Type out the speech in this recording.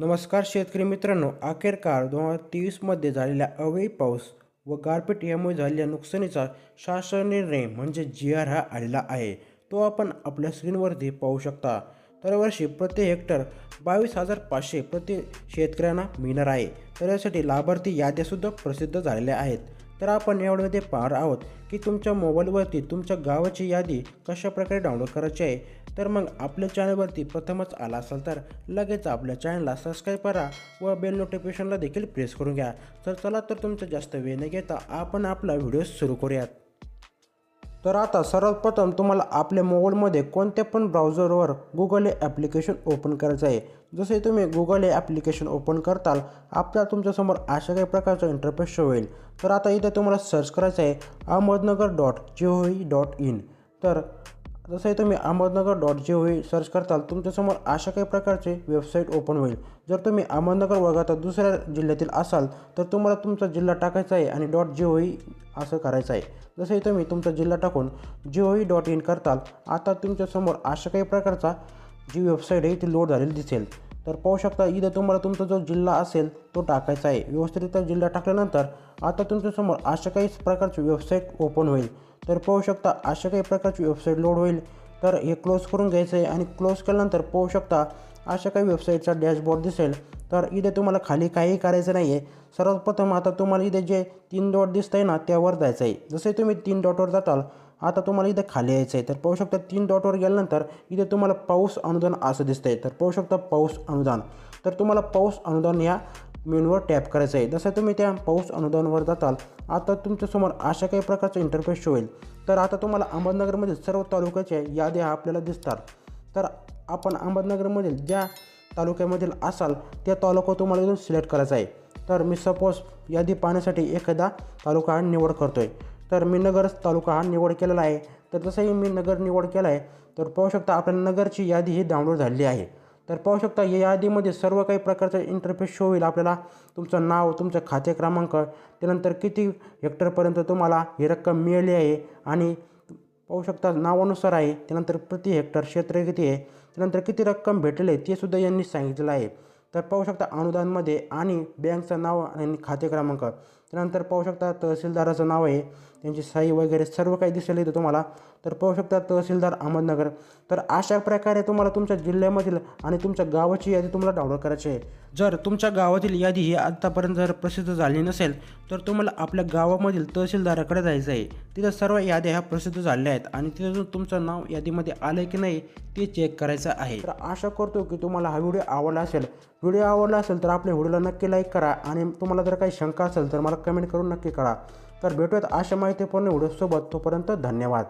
नमस्कार शेतकरी मित्रांनो अखेरकार दोन हजार तेवीसमध्ये झालेल्या अवयवी पाऊस व गारपीट यामुळे झालेल्या नुकसानीचा शासन निर्णय म्हणजे जी आर हा आलेला आहे. तो आपण आपल्या स्क्रीनवरती पाहू शकता. दरवर्षी प्रति हेक्टर बावीस हजार पाचशे प्रति शेतकऱ्यांना मिळणार आहे. तर यासाठी लाभार्थी याद्यासुद्धा प्रसिद्ध झालेल्या आहेत. तर आपण यावेळीमध्ये पाहणार आहोत की तुमच्या मोबाईलवरती तुमच्या गावाची यादी कशा प्रकारे डाउनलोड करायची आहे? तर मग आपल्या चॅनलवरती प्रथमच आला असाल तर लगेच आपल्या चॅनलला सबस्क्राईब करा व बेल नोटिफिकेशनला देखील प्रेस करून घ्या. तर चला तर तुमचा जास्त वेळ न घेता आपण आपला व्हिडिओ सुरू करूयात. तर आता सर्वात प्रथम तुम्हाला आपल्या मोबाईलमध्ये कोणत्या पण ब्राउझरवर गुगल हे ॲप्लिकेशन ओपन करायचं आहे. जसे तुम्ही गुगल हे ॲप्लिकेशन ओपन करताल आपल्या तुमच्यासमोर अशा काही प्रकारचा इंटरफेस शो होईल. तर आता इथे तुम्हाला सर्च करायचं आहे Ahmednagar dot G dot in तर जसंही तुम्ही Ahmednagar dot G O V search करताल तुमच्यासमोर अशा काही प्रकारचे वेबसाईट ओपन होईल. जर तुम्ही अहमदनगर वगळता दुसऱ्या जिल्ह्यातील असाल तर तुम्हाला तुमचा जिल्हा टाकायचा आहे आणि. डॉट जी ओ व्ही असं करायचं आहे. जसंही तुम्ही तुमचा जिल्हा टाकून. G O V dot in करताल आता तुमच्यासमोर अशा काही प्रकारचा जी वेबसाईट आहे ती लोड झालेली दिसेल. तर पाहू शकता इथं तुम्हाला तुमचा जो जिल्हा असेल तो टाकायचा आहे. व्यवस्थितरित्या जिल्हा टाकल्यानंतर आता तुमच्यासमोर अशा काही प्रकारची वेबसाईट ओपन होईल. तर पाहू शकता अशा काही प्रकारची वेबसाईट लोड होईल. तर हे क्लोज करून घ्यायचं आहे आणि क्लोज केल्यानंतर पाहू शकता अशा काही वेबसाईटचा डॅशबोर्ड दिसेल. तर इथे तुम्हाला खाली काही करायचं नाही आहे सर्वात प्रथम आता तुम्हाला इथे जे तीन डॉट दिसत आहे ना त्यावर जायचं आहे जसे तुम्ही तीन डॉटवर जाताल आता तुम्हाला इथे खाली यायचं आहे तर पाहू शकता तीन डॉटवर गेल्यानंतर इथे तुम्हाला पाऊस अनुदान असं दिसतं आहे तर पाहू शकता पाऊस अनुदान. तर तुम्हाला पाऊस अनुदान ह्या मेनूवर टॅप करायचं आहे जसं तुम्ही त्या पाऊस अनुदानवर जाताल आता तुमच्यासमोर अशा काही प्रकारचं इंटरफेस शो होईल. तर आता तुम्हाला अहमदनगरमधील सर्व तालुक्याच्या याद्या आपल्याला दिसतात. तर आपण अहमदनगरमधील ज्या तालुक्यामधील असाल त्या तालुका तुम्हाला इथून सिलेक्ट करायचा आहे. तर मी सपोज यादी पाहण्यासाठी एखादा तालुका निवड करतो आहे तर मी नगर तालुका हा निवड केलेला आहे. तर जसंही मी नगर निवड केला आहे. तर पाहू शकता आपल्या नगरची यादी ही डाउनलोड झालेली आहे. तर पाहू शकता या यादीमध्ये सर्व काही प्रकारचा इंटरफेस शो होईल आपल्याला. तुमचं नाव तुमचं खाते क्रमांक त्यानंतर किती हेक्टरपर्यंत तुम्हाला ही रक्कम मिळाली आहे आणि पाहू शकता नावानुसार आहे. त्यानंतर प्रति हेक्टर क्षेत्र किती आहे. त्यानंतर किती रक्कम भेटले आहे ते सुद्धा यांनी सांगितलेलं आहे. तर पाहू शकता अनुदानमध्ये आणि बँकचं नाव आणि खाते क्रमांक. त्यानंतर पाहू शकता तहसीलदाराचं नाव आहे. त्यांची सही वगैरे सर्व काही दिसेल इथं तुम्हाला. तर पाहू शकता तहसीलदार अहमदनगर. तर अशा प्रकारे तुम्हाला तुमच्या जिल्ह्यामधील आणि तुमच्या गावाची यादी तुम्हाला डाउनलोड करायची आहे. जर तुमच्या गावातील यादी ही आत्तापर्यंत जर प्रसिद्ध झाली नसेल तर तुम्हाला आपल्या गावामधील तहसीलदाराकडे जायचं आहे. तिथं सर्व याद्या ह्या प्रसिद्ध झालेल्या आहेत आणि तिथं तुमचं नाव यादीमध्ये आलं की नाही ते चेक करायचं आहे. तर आशा करतो की तुम्हाला हा व्हिडिओ आवडला असेल. व्हिडिओ आवडला असेल तर आपल्या व्हिडिओला नक्की लाईक करा आणि तुम्हाला जर काही शंका असेल तर मला कमेंट करून नक्की करा तर भेटूयात अशा माहितीपूर्ण व्हिडिओसोबत. तोपर्यंत धन्यवाद.